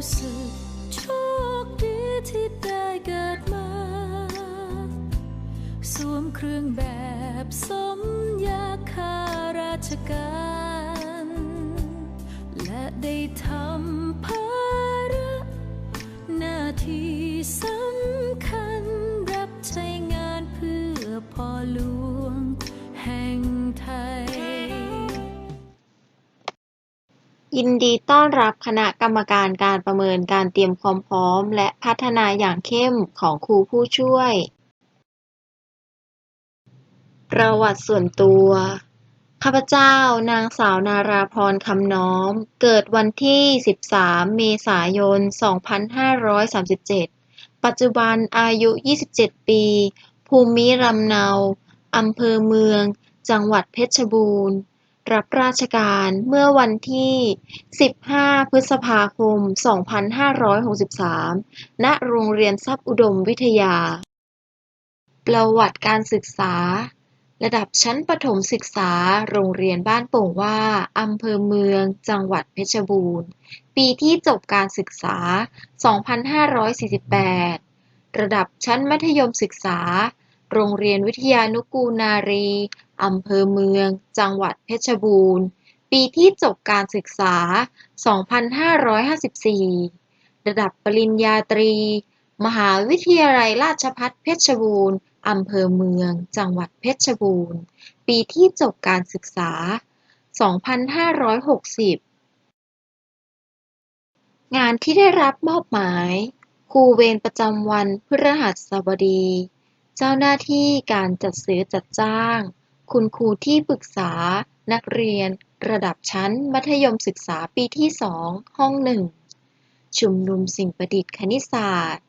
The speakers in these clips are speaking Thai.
รู้สึกโชคดีที่ได้เกิดมา สวมเครื่องแบบสมยาคาราชการ ยินดีต้อนรับคณะกรรมการการประเมินการเตรียมความพร้อม และพัฒนาอย่างเข้มของครูผู้ช่วย ประวัติส่วนตัวข้าพเจ้านางสาวนาราพรคำน้อม เกิดวันที่ 13 เมษายน 2537 ปัจจุบันอายุ 27 ปี ภูมิลำเนา อำเภอเมือง จังหวัดเพชรบูรณ์ รับราชการเมื่อวันที่ 15 พฤษภาคม 2563 ณ โรงเรียนทรัพย์อุดมวิทยา ประวัติการศึกษา ระดับชั้นประถมศึกษา โรงเรียนบ้านโป่งว่า อำเภอเมือง จังหวัดเพชรบูรณ์ ปีที่จบการศึกษา 2548 ระดับชั้นมัธยมศึกษา โรงเรียนวิทยานุกูลนารี อำเภอเมือง จังหวัดเพชรบูรณ์ ปีที่จบการศึกษา 2554 ระดับปริญญาตรี มหาวิทยาลัยราชภัฏเพชรบูรณ์ อำเภอเมือง จังหวัดเพชรบูรณ์ ปีที่จบการศึกษา 2560งานที่ได้รับมอบหมาย ครูเวรประจำวันพฤหัสบดี เจ้าหน้าที่การจัดซื้อจัดจ้าง คุณครูที่ปรึกษา นักเรียน ระดับชั้น มัธยมศึกษาปีที่ 2 ห้องหนึ่งชุมนุมสิ่งประดิษฐ์คณิตศาสตร์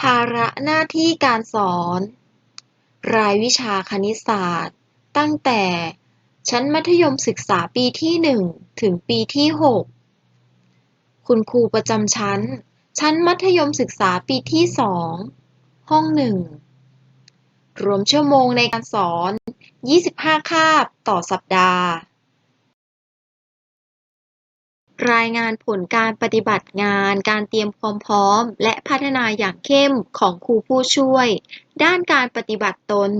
ภาระหน้าที่การสอน รายวิชาคณิตศาสตร์ ตั้งแต่ชั้นมัธยมศึกษาปีที่ 1 ถึงปีที่ 6 คุณครูประจำชั้น ชั้นมัธยมศึกษาปีที่2ห้อง1รวมชั่วโมงในการสอน 25 คาบต่อสัปดาห์ รายงานผลการปฏิบัติงานการเตรียมความพร้อม และพัฒนาอย่างเข้มของครูผู้ช่วย ด้านการปฏิบัติตน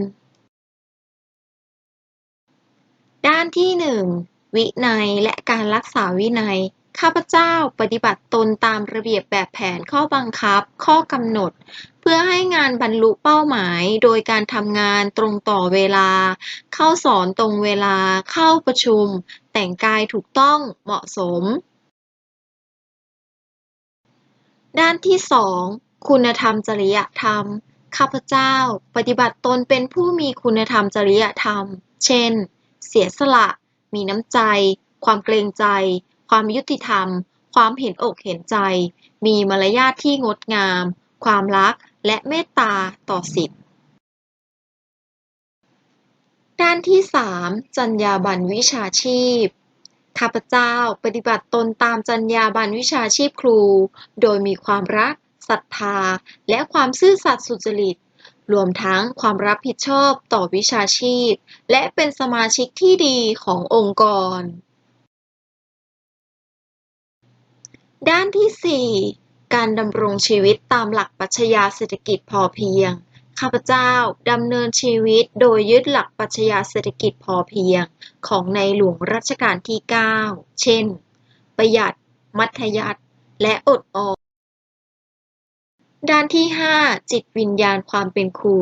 ด้านที่ 1 วินัยและการรักษาวินัย ข้าพเจ้าปฏิบัติตนตามระเบียบแบบแผนข้อบังคับ ข้อกำหนด เพื่อให้งานบรรลุเป้าหมาย โดยการทำงานตรงต่อเวลา เข้าสอนตรงเวลา เข้าประชุม แต่งกายถูกต้องเหมาะสม ด้านที่ 2 คุณธรรมจริยธรรม ข้าพเจ้า ปฏิบัติตนเป็นผู้มีคุณธรรมจริยธรรม เช่น เสียสละ มีน้ำใจ ความเกรงใจ ความยุติธรรม ความเห็นอกเห็นใจ มีมารยาทที่งดงาม ความรักและเมตตาต่อสิทธิด้านที่ 3จรรยาบรรณวิชาชีพ ข้าพเจ้าปฏิบัติตนตามจรรยาบรรณวิชาชีพครู โดยมีความรัก ศรัทธา และความซื่อสัตย์สุจริต รวมทั้งความรับผิดชอบต่อวิชาชีพ และเป็นสมาชิกที่ดีขององค์กร ด้านที่ 4 การดำรงชีวิตตามหลักปรัชญาเศรษฐกิจพอเพียง ข้าพเจ้าดำเนินชีวิตโดยยึดหลักปรัชญาเศรษฐกิจพอเพียง ของในหลวงรัชกาลที่ 9 เช่น ประหยัด มัธยัสถ์และอดออมด้านที่ 5 จิตวิญญาณความเป็นครู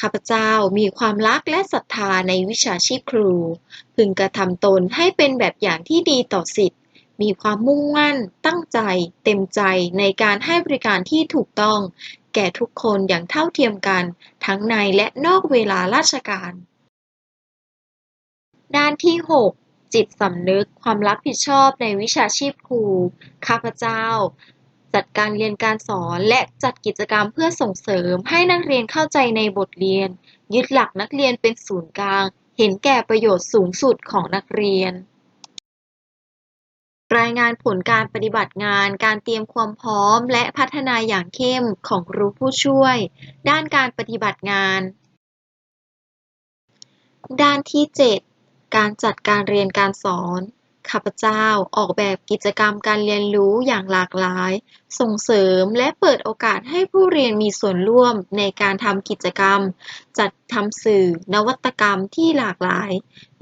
ข้าพเจ้ามีความรักและศรัทธาในวิชาชีพครู พึงกระทำตนให้เป็นแบบอย่างที่ดีต่อศิษย์ มีความมุ่งมั่น ตั้งใจ เต็มใจในการให้บริการที่ถูกต้อง แก่ทุกคนอย่างเท่าเทียมกัน ทั้งในและนอกเวลาราชการ ด้านที่ 6 จิตสำนึกความรับผิดชอบในวิชาชีพครู ข้าพเจ้าจัดการเรียนการสอนและจัดกิจกรรมเพื่อส่งเสริมให้นักเรียนเข้าใจในบทเรียน ยึดหลักนักเรียนเป็นศูนย์กลาง เห็นแก่ประโยชน์สูงสุดของนักเรียน รายงานผลการปฏิบัติงาน การเตรียมความพร้อม และพัฒนาอย่างเข้มของครูผู้ช่วย ด้านการปฏิบัติงาน ด้านที่ 7 การจัดการเรียนการสอน ข้าพเจ้าออกแบบกิจกรรมการเรียนรู้อย่างหลากหลาย ส่งเสริมและเปิดโอกาสให้ผู้เรียนมีส่วนร่วมในการทำกิจกรรม จัดทำสื่อนวัตกรรมที่หลากหลาย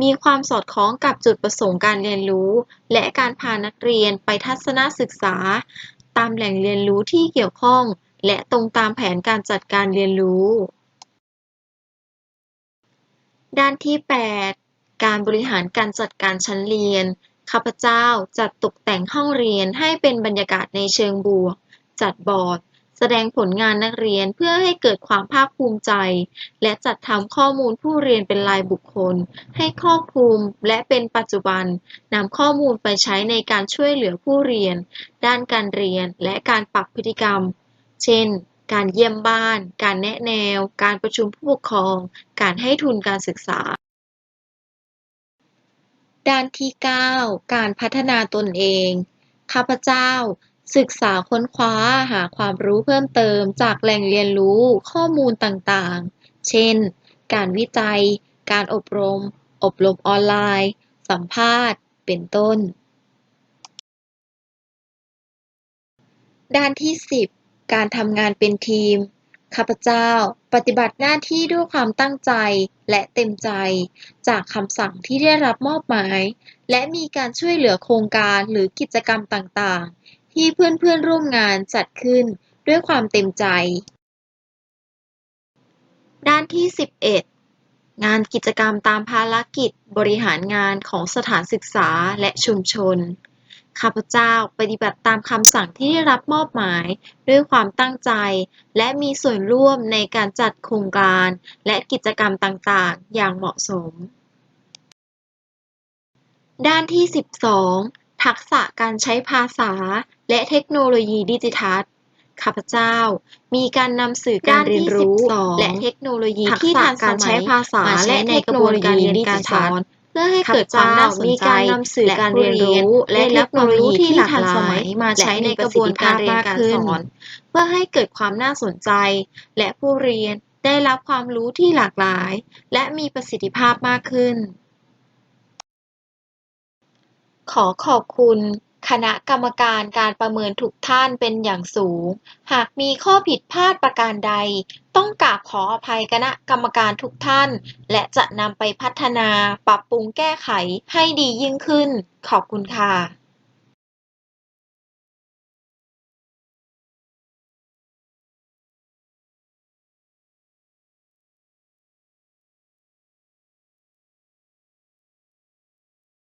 มีความสอดคล้องกับจุดประสงค์การเรียนรู้ และการพานักเรียนไปทัศนศึกษา ตามแหล่งเรียนรู้ที่เกี่ยวข้อง และตรงตามแผนการจัดการเรียนรู้ ด้านที่ 8การบริหารการจัดการชั้นเรียน ข้าพเจ้าจัดตกแต่งห้องเรียนให้เป็นบรรยากาศในเชิงบวก จัดบอร์ด แสดงผลงานนักเรียนเพื่อให้เกิดความภาคภูมิใจ และจัดทำข้อมูลผู้เรียนเป็นรายบุคคล ให้ครอบคลุมและเป็นปัจจุบันนำข้อมูลไปใช้ในการช่วยเหลือผู้เรียน ด้านการเรียนและการปรับพฤติกรรม เช่น การเยี่ยมบ้าน การแนะแนว การประชุมผู้ปกครอง การให้ทุนการศึกษา ด้านที่ 9 การพัฒนาตนเอง ข้าพเจ้า ศึกษาค้นคว้าหาความรู้เพิ่มเติมจากแหล่งเรียนรู้ข้อมูลต่างๆ เช่น การวิจัย การอบรม อบรมออนไลน์ สัมภาษณ์ เป็นต้น ด้านที่ 10 การทำงานเป็นทีม ข้าพเจ้าปฏิบัติหน้าที่ด้วยความตั้งใจและเต็มใจ จากคำสั่งที่ได้รับมอบหมาย และมีการช่วยเหลือโครงการหรือกิจกรรมต่างๆ ที่เพื่อนๆร่วมงานจัดขึ้นด้วยความเต็มใจ ด้านที่ 11 งานกิจกรรมตามภารกิจบริหารงานของสถานศึกษาและชุมชน ข้าพเจ้าปฏิบัติตามคำสั่งที่ได้รับมอบหมาย ด้วยความตั้งใจ และมีส่วนร่วมในการจัดโครงการ และกิจกรรมต่างๆ อย่างเหมาะสม ด้านที่ 12 ทักษะการใช้ภาษา และเทคโนโลยีดิจิทัลข้าพเจ้า มีการนำสื่อการเรียนรู้ และเทคโนโลยีที่ทันสมัยการใช้ภาษามาใช้และในเทคกระโนบวโลนยีการเรียนดิกาจิรทัสอลนเพื่อให้เกิดความน่าสนใจมีการนำสื่อการเรียนรู้และเทคโนโลยีที่ทันสมัยมาใช้ในกระบวนการเรียนการสอน เพื่อให้เกิดความน่าสนใจ และผู้เรียนได้รับความรู้ที่หลากหลาย และมีประสิทธิภาพมากขึ้น ขอขอบคุณ คณะกรรมการการประเมินทุกท่านเป็นอย่างสูง หากมีข้อผิดพลาดประการใด ต้องกราบขออภัยคณะกรรมการทุกท่าน และจะนำไปพัฒนาปรับปรุงแก้ไขให้ดียิ่งขึ้น ขอบคุณค่ะ